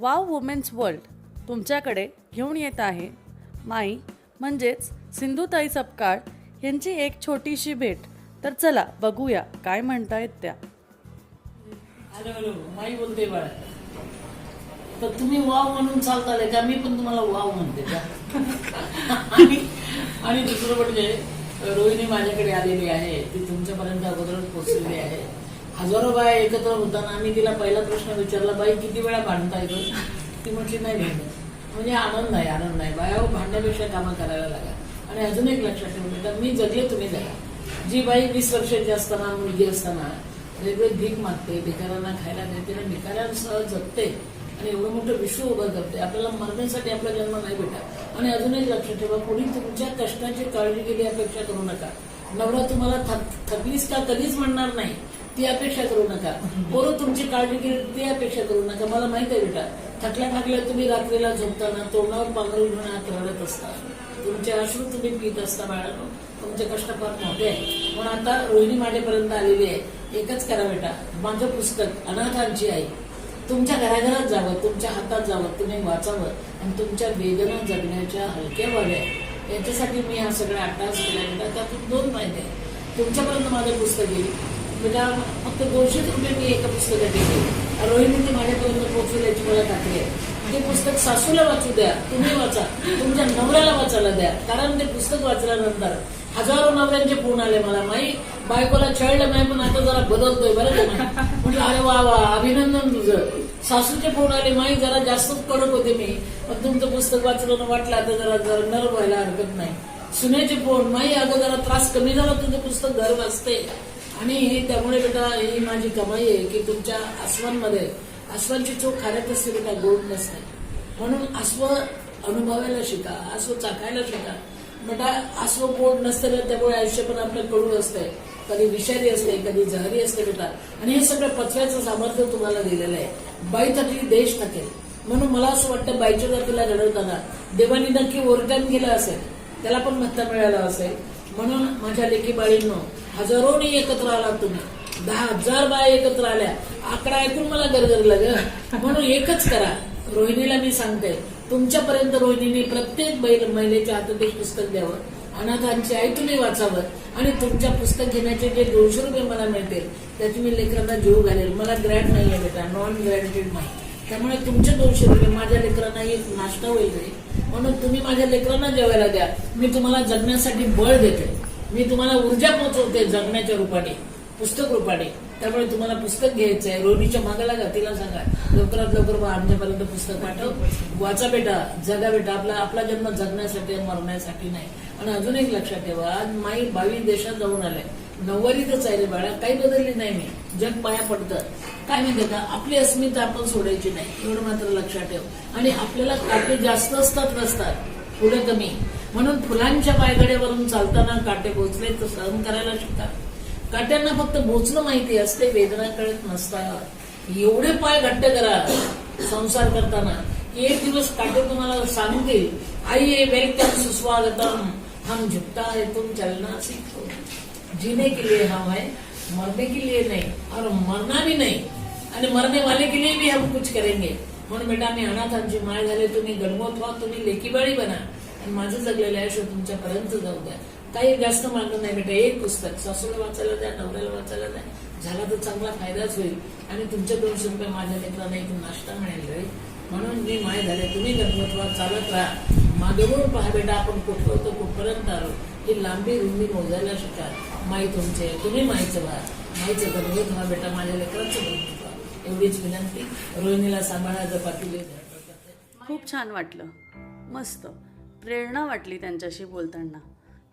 Wow women's world तुमच्याकडे घेऊन येत आहे. माई म्हणजेच सिंधुताई सपकाळ यांची एक छोटीशी भेट. तर चला बघूया काय म्हणतायत त्या. हॅलो हॅलो माई बोलते बाळा. तर तुम्ही वाव म्हणून चालताले का? मी पण तुम्हाला वाव म्हणते का? आणि दुसरं म्हणजे रोहिणी माझ्याकडे आलेली आहे. ती तुमच्यापर्यंत अगोदरच पोचलेली आहे. हजारो बाया एकत्र होताना आम्ही तिला पहिला प्रश्न विचारला बाई किती वेळा भांडता येतो ती म्हटली नाही भांडत. म्हणजे आनंद आहे आनंद आहे. बाया हो, भांडण्यापेक्षा कामं करायला लागा आणि अजून एक लक्षात ठेवून तर मी जगले तुम्ही जगा. जी बाई वीस वर्षाची असताना मुलगी असताना वेगवेगळी भीक मागते भिकाऱ्यांना खायला देते आणि भिकाऱ्यांसह जगते आणि एवढं मोठं विश्व उभं करते. आपल्याला मरण्यासाठी आपला जन्म नाही भेटा आणि अजून एक लक्षात ठेवा कोणी तुमच्या कष्टाची काळजी केली अपेक्षा करू नका. नवरा तुम्हाला थक थकलीस का कधीच म्हणणार नाही. ती अपेक्षा करू नका. पोरं तुमची काळजी घेईल ती अपेक्षा करू नका. मला माहीत आहे बेटा थकल्या थकल्या तुम्ही रात्रीला झोपताना तोंडावर पांघरून घेऊन आत रडत असता. तुमचे अश्रू तुम्ही पित असता बाळांनो. तुमचे कष्ट फार मोठे आहे पण आता रोहिणी माझ्यापर्यंत आलेली आहे. एकच करा बेटा. माझं पुस्तक अनाथांची आई तुमच्या घराघरात जावं तुमच्या हातात जावं तुम्ही वाचावं आणि तुमच्या वेदना जगण्याच्या हलक्या व्हाव्या याच्यासाठी मी हा सगळा अट्टास केला बेटा त्यातून दोन माहिती आहे तुमच्यापर्यंत माझं पुस्तक येईल मला फक्त दोनशेच रुपये मी एका पुस्तकात घेईल रोहिणी ते माझ्यापर्यंत पोहोचेल याची मला खात्री आहे. ते पुस्तक सासूला वाचू द्या तुम्ही वाचा. तुमच्या नवऱ्याला वाचायला द्या कारण ते पुस्तक वाचल्यानंतर हजारो नवऱ्यांचे फोन आले मला माई बायकोला छळलं नाही पण आता जरा बदलतोय बरं का म्हटलं अरे वा वा अभिनंदन तुझं. सासूचे फोन आले माई जरा जास्तच कडक होते मी पण तुमचं पुस्तक वाचलं वाटलं आता जरा जरा नर व्हायला हरकत नाही. सुनेचे फोन माई अगं जरा त्रास कमी झाला तुझं पुस्तक घर वाचते आणि त्यामुळे बेटा ही माझी कमाई आहे की तुमच्या आसवांमध्ये आसवांची चोख खाण्यात असते बेटा गोड नसते. म्हणून आसव अनुभवायला शिका आसव चाकायला शिका. बेटा आसव गोड नसते ना त्यामुळे आयुष्य पण आपलं कडू असतंय कधी विषारी असते कधी जहरी असते बेटा. आणि हे सगळं पचवायचं सामर्थ्य तुम्हाला दिलेलं आहे. बाई थकली देश थकेल म्हणून मला असं वाटतं बाईच्या जातीला घडवताना देवानी नक्की ओरटान केलं असेल त्याला पण मत्ता मिळाला असेल. म्हणून माझ्या लेखी बाईंनो हजारोनी एकत्र आला तुम्ही. दहा हजार बाया एकत्र आल्या. आकडा ऐकून मला गरगरला ग म्हणून एकच करा. रोहिणीला मी सांगते तुमच्यापर्यंत रोहिणीने प्रत्येक बैल महिलेच्या हातात एक पुस्तक द्यावं अनाथांची आई तुम्ही वाचावं आणि तुमच्या पुस्तक घेण्याचे जे दोनशे रुपये मला मिळतील त्याची मी लेकरांना जीव घालेल. मला ग्रँड नाही आहे बेटा नॉन ग्रँटेड नाही. त्यामुळे तुमचे दोनशे रुपये माझ्या लेकरांना एक नाश्ता होईल म्हणून तुम्ही माझ्या लेकरांना जेवायला द्या. मी तुम्हाला जगण्यासाठी बळ देते. मी तुम्हाला ऊर्जा पोहोचवते जगण्याच्या रूपाने पुस्तक रूपाने. त्यामुळे तुम्हाला पुस्तक घ्यायचं आहे रोहिणीच्या मागाला का तिला सांगा. लवकरात लवकर बा आमच्यापर्यंत पुस्तक पाठव. वाचा बेटा जगा बेटा. आपला आपला जन्म जगण्यासाठी आणि मरण्यासाठी नाही. आणि अजून एक लक्षात ठेवा आज माई बावीस देशात जाऊन आलाय. नव्वदीतच आहे रे बाळा काही बदलली नाही मी. जग पाया पडतं. काय माहिती का आपली अस्मिता आपण सोडायची नाही. एवढं मात्र लक्षात ठेव. आणि आपल्याला काटे जास्त असतात नसतात. पुढे कमी. म्हणून फुलांच्या पायगड्यावरून चालताना काटे पोचले तर सहन करायला शिका काट्यांना फक्त बोचणं माहिती असते वेदना कळत नसतात एवढे पाय घट्ट करा संसार करताना. की एक दिवस काटे तुम्हाला सांगतील आई ये वेलकम सुस्वागतम. हम झुकता है तुम चलना सीखो. जीने के लिए हम है मरने के लिए नहीं और मरना भी नहीं आणि मरने वाले के लिए भी हम कुछ करेंगे. म्हणून बेटा मी अनाथांची माय झाले तुम्ही गणगोत व्हा तुम्ही लेकीबाळी बना. आणि माझं जगलेलं आयुष्य तुमच्यापर्यंत जाऊ द्या. काही जास्त मागणं नाही बेटा एक पुस्तक सासूला वाचायला द्या नवऱ्याला वाचायला द्या. झाला तर चांगला फायदाच होईल. आणि तुमच्या दोनशे रुपये माझ्या लेकरांना एक नाश्ता मिळेल होईल म्हणून मी माय झाले तुम्ही गणगोत चालत राहा. मागवून पहा बेटा आपण कुठं होतो कुठपर्यंत आलो. ही लांबी रुंदी मोजायला शिका. माई तुमचे तुम्ही माईचं व्हा. माईचं गणगोत व्हा बेटा माझ्या लेकरांचं गणगोत व्हा. एवढीच विनंती. रोहिणीला सांभाळायचं जपातील खूप छान वाटलं. मस्त. प्रेरणा वाटली त्यांच्याशी बोलताना.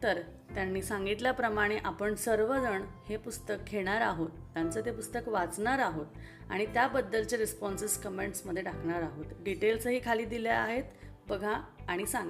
तर त्यांनी सांगितल्याप्रमाणे आपण सर्वजण हे पुस्तक घेणार आहोत त्यांचं ते पुस्तक वाचणार आहोत आणि त्याबद्दलचे रिस्पॉन्सेस कमेंट्समध्ये टाकणार आहोत. डिटेल्सही खाली दिल्या आहेत बघा आणि सांगा.